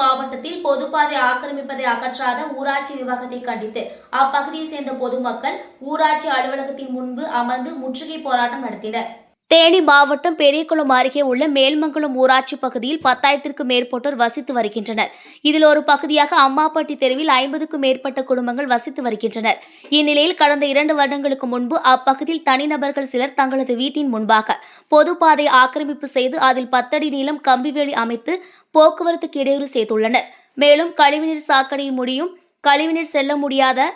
மாவட்டத்தில் பொதுப்பாதை ஆக்கிரமிப்பதை அகற்றாத ஊராட்சி நிர்வாகத்தை கண்டித்து அப்பகுதியை சேர்ந்த பொதுமக்கள் ஊராட்சி அலுவலகத்தின் முன்பு அமர்ந்து முற்றுகை போராட்டம் நடத்தினர். தேனி மாவட்டம் பெரியகுளம் அருகே உள்ள மேல்மங்கலம் ஊராட்சி பகுதியில் பத்தாயிரத்திற்கும் மேற்பட்டோர் வசித்து வருகின்றனர். இதில் ஒரு பகுதியாக அம்மாப்பட்டி தெருவில் ஐம்பதுக்கும் மேற்பட்ட குடும்பங்கள் வசித்து வருகின்றனர். இந்நிலையில் கடந்த இரண்டு வருடங்களுக்கு முன்பு அப்பகுதியில் தனிநபர்கள் சிலர் தங்களது வீட்டின் முன்பாக பொதுப்பாதை ஆக்கிரமிப்பு செய்து அதில் பத்தடி நீளம் கம்பிவேலி அமைத்து போக்குவரத்துக்கு இடையூறு செய்துள்ளனர். மேலும் கழிவுநீர் சாக்கடை முடியும். கழிவுநீர் செல்ல முடியாத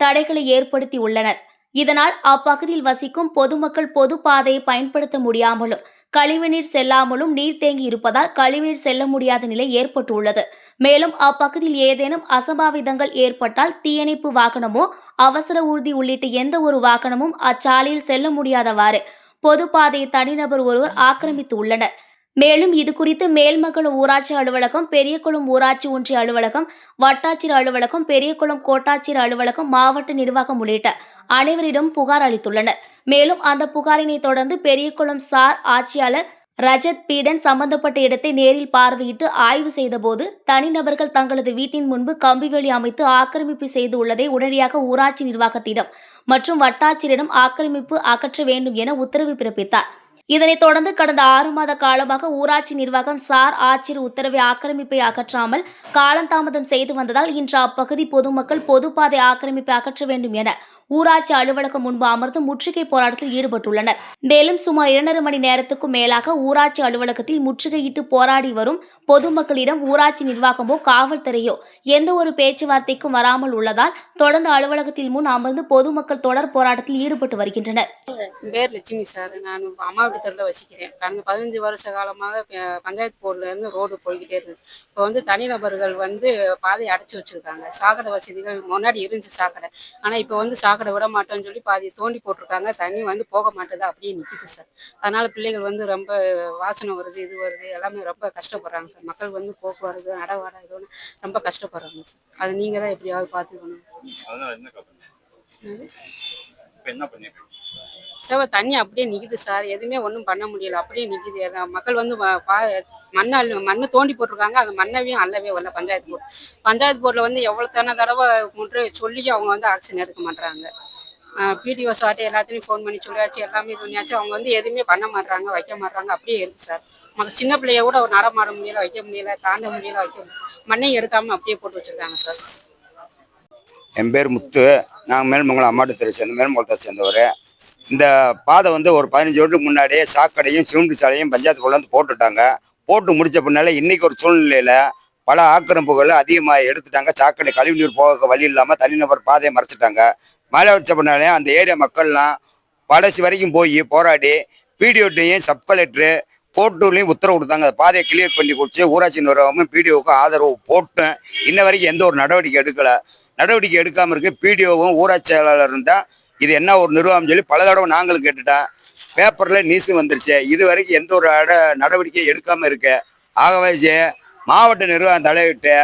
தடைகளை ஏற்படுத்தி உள்ளனர் இதனால் அப்பகுதியில் வசிக்கும் பொதுமக்கள் பொது பாதையை பயன்படுத்த முடியாமலும் கழிவுநீர் செல்லாமலும் நீர் தேங்கி இருப்பதால் கழிவுநீர் செல்ல முடியாத நிலை ஏற்பட்டுள்ளது. மேலும் அப்பகுதியில் ஏதேனும் அசம்பாவிதங்கள் ஏற்பட்டால் தீயணைப்பு வாகனமோ அவசர ஊர்தி உள்ளிட்ட எந்த ஒரு வாகனமும் அச்சாலையில் செல்ல முடியாதவாறு பொதுப்பாதையை தனிநபர் ஒருவர் ஆக்கிரமித்து உள்ளனர். மேலும் இது குறித்து மேல்மங்கலம் ஊராட்சி அலுவலகம் பெரியகுளம் ஊராட்சி ஒன்றிய அலுவலகம் வட்டாட்சியர் அலுவலகம் பெரியகுளம் கோட்டாட்சியர் அலுவலகம் மாவட்ட நிர்வாகம் உள்ளிட்ட அனைவரிடம் புகார் அளித்துள்ளனர். மேலும் அந்த புகாரினை தொடர்ந்து பெரியகுளம் சார் ஆட்சியாளர் ரஜத் பீடன் சம்பந்தப்பட்ட இடத்தை நேரில் பார்வையிட்டு ஆய்வு செய்தபோது தனிநபர்கள் தங்களது வீட்டின் முன்பு கம்பிவேலி அமைத்து ஆக்கிரமிப்பு செய்து உள்ளதை உடனடியாக ஊராட்சி நிர்வாகத்திடம் மற்றும் வட்டாட்சியரிடம் ஆக்கிரமிப்பு அகற்ற வேண்டும் என உத்தரவு பிறப்பித்தார். இதனைத் தொடர்ந்து கடந்த ஆறு மாத காலமாக ஊராட்சி நிர்வாகம் சார் ஆட்சியர் உத்தரவை ஆக்கிரமிப்பை அகற்றாமல் காலந்தாமதம் செய்து வந்ததால் இன்று அப்பகுதி பொதுமக்கள் பொதுப்பாதை ஆக்கிரமிப்பை அகற்ற வேண்டும் என ஊராட்சி அலுவலகம் முன்பு அமர்ந்து முற்றுகை போராட்டத்தில் ஈடுபட்டுள்ளனர். மேலும் சுமார் இரண்டரை மணி நேரத்துக்கும் மேலாக ஊராட்சி அலுவலகத்தில் முற்றுகையிட்டு போராடி வரும் பொதுமக்களிடம் ஊராட்சி நிர்வாகமோ காவல்துறையோ எந்த ஒரு பேச்சுவார்த்தைக்கும் வராமல் உள்ளதால் தொடர்ந்து அலுவலகத்தில் முன் அமர்ந்து பொதுமக்கள் தொடர் போராட்டத்தில் ஈடுபட்டு வருகின்றனர். பேர் லட்சுமி சார். நான் அம்மாவட்டத்தில் வசிக்கிறேன். கடந்த பதினஞ்சு வருஷ காலமாக பஞ்சாயத்து போர்டில் இருந்து ரோடு போய்கிட்டே இருக்குது இப்போ வந்து தனிநபர்கள் வந்து பாதையை அடைச்சி வச்சிருக்காங்க. சாக்கடை வசதிகள் முன்னாடி இருந்துச்சு சாக்கடை. ஆனால் இப்போ வந்து சாக்கடை விட மாட்டோம்னு சொல்லி பாதி தோண்டி போட்டிருக்காங்க. தண்ணி வந்து போக மாட்டேது அப்படியே நிற்கிது சார். அதனால பிள்ளைகள் வந்து ரொம்ப வாசனை வருது இது வருது எல்லாமே ரொம்ப கஷ்டப்படுறாங்க சார். மக்கள் வந்து போக்குவரத்து நடவாட இது ரொம்ப கஷ்டப்படுறாங்க சார். அது நீங்கள் தான் எப்படியாவது பார்த்துக்கணும். என்ன பண்ணீங்க தண்ணி அப்படியே நிக்குது சார். எதுவுமே ஒன்றும் பண்ண முடியல. அப்படியே நிக்குது. மக்கள் வந்து பா மண்ணை மண்ணு மண்ணை தோண்டி போட்டிருக்காங்க. அந்த மண்ணையும் அல்லவே வரல. பஞ்சாயத்து போர்டு. பஞ்சாயத்து போர்டில் வந்து எவ்வளோ தன தடவை முற்று சொல்லியும் அவங்க வந்து ஆக்ஷன் எடுக்க மாட்டாங்க பிடிஓ சார்ட்டு எல்லாத்தையும் ஃபோன் பண்ணி சொல்லியாச்சு எல்லாமே இது பண்ணியாச்சு அவங்க வந்து எதுவுமே பண்ண மாட்றாங்க வைக்க மாட்றாங்க. அப்படியே இருக்குது சார். மக்க சின்ன பிள்ளைய கூட ஒரு நடமாட முடியல வைக்க முடியல தாண்ட முடியல வைக்க மண்ணையும் எடுக்காமல் அப்படியே போட்டு வச்சிருக்காங்க சார். என் பேர் முத்து. நான் மேல்மங்கலம் அம்மாட்டு தெரு சேர்ந்த மேல்மங்கலத்தை சேர்ந்தவர். இந்த பாதை வந்து ஒரு பதினஞ்சு வருடத்துக்கு முன்னாடியே சாக்கடையும் சிமெண்ட் சாலையும் பஞ்சாயத்து கொண்டு வந்து போட்டுட்டாங்க. போட்டு முடிச்ச பின்னால இன்னைக்கு ஒரு சூழ்நிலையில் பல ஆக்கிரமிப்புகள் அதிகமாக எடுத்துட்டாங்க. சாக்கடை கழிவுநீர் போக வழி இல்லாமல் தனிநபர் பாதையை மறைச்சிட்டாங்க. மழை வச்ச பின்னாலே அந்த ஏரியா மக்கள்லாம் படைசி வரைக்கும் போய் போராடி பிடிஓட்டையும் சப் கலெக்டரு கோர்ட்டுலையும் உத்தரவு கொடுத்தாங்க. அந்த பாதையை கிளியர் பண்ணி கொடுத்து ஊராட்சி நிர்வாகமும் பிடிஓக்கும் ஆதரவு போட்டேன் இன்ன வரைக்கும் எந்த ஒரு நடவடிக்கை எடுக்கலை. நடவடிக்கை எடுக்காமல் இருக்கு. பிடிஓவும் ஊராட்சி செயலாளர் இருந்தால் இது என்ன ஒரு நிர்வாகம் சொல்லி பல தடவை நாங்களும் கேட்டுட்டோம் பேப்பரில் நியூஸும் வந்துருச்சு. இது வரைக்கும் எந்த ஒரு அட நடவடிக்கையும் எடுக்காமல் இருக்கு. ஆகவே மாவட்ட நிர்வாகம் தலையிட்டு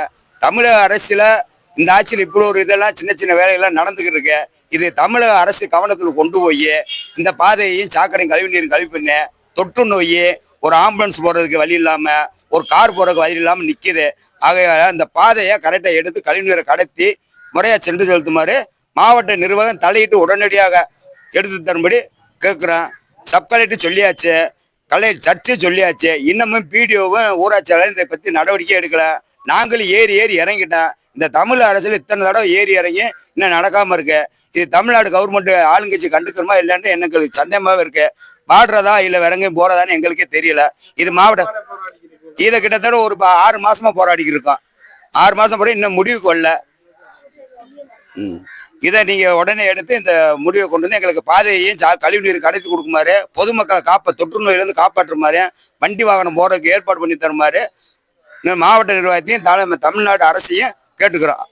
தமிழக அரசில் இந்த ஆட்சியில் இப்படி ஒரு இதெல்லாம் சின்ன சின்ன வேலைகள்லாம் நடந்துக்கிட்டு இருக்கு. இது தமிழக அரசு கவனத்தில் கொண்டு போய் இந்த பாதையையும் சாக்கடையும் கழிவு நீரும் கழிவு பண்ணி தொற்று நோய் ஒரு ஆம்புலன்ஸ் போகிறதுக்கு வழி இல்லாமல் ஒரு கார் போகிறதுக்கு வழி இல்லாமல் நிற்கிது ஆகையால் அந்த பாதையை கரெக்டாக எடுத்து கழிவு நீரை கடத்தி முறையாக சென்று செலுத்துமாறு மாவட்ட நிர்வாகம் தலையிட்டு உடனடியாக எடுத்து தரும்படி கேட்குறோம் சப் கலெக்டர் சொல்லியாச்சு கலெக்டர் சர்ச்சு சொல்லியாச்சு. இன்னமும் பிடிஓவும் ஊராட்சியாளர் இதை பற்றி நடவடிக்கை எடுக்கலை. நாங்களும் ஏறி ஏறி இறங்கிட்டோம். இந்த தமிழ் அரசில் இத்தனை தடவை ஏறி இறங்கி இன்னும் நடக்காமல் இருக்கு. இது தமிழ்நாடு கவர்மெண்ட் ஆளுங்கட்சி கண்டுக்கிறோமா இல்லைன்னு எங்களுக்கு சந்தேகமாகவே இருக்கு. பாடுறதா இல்லை வேற போகிறதான்னு எங்களுக்கே தெரியல. இது மாவட்ட இதை கிட்டத்தட்ட ஒரு ஆறு மாசமா போராடிக்கிட்டு இருக்கோம். ஆறு மாசம் போற இன்னும் முடிவு கொள்ள ம். இதை நீங்கள் உடனே எடுத்து இந்த முடிவை கொண்டு வந்து எங்களுக்கு பாதையையும் சா- கழிவுநீர் கடைத்து கொடுக்குமாறு பொதுமக்களை காப்ப தொற்று நோயிலிருந்து காப்பாற்றுமாறு வண்டி வாகனம் போகிறதுக்கு ஏற்பாடு பண்ணி தருமாறு மாவட்ட நிர்வாகத்தையும் தலை- தமிழ்நாடு அரசையும் கேட்டுக்கிறோம்.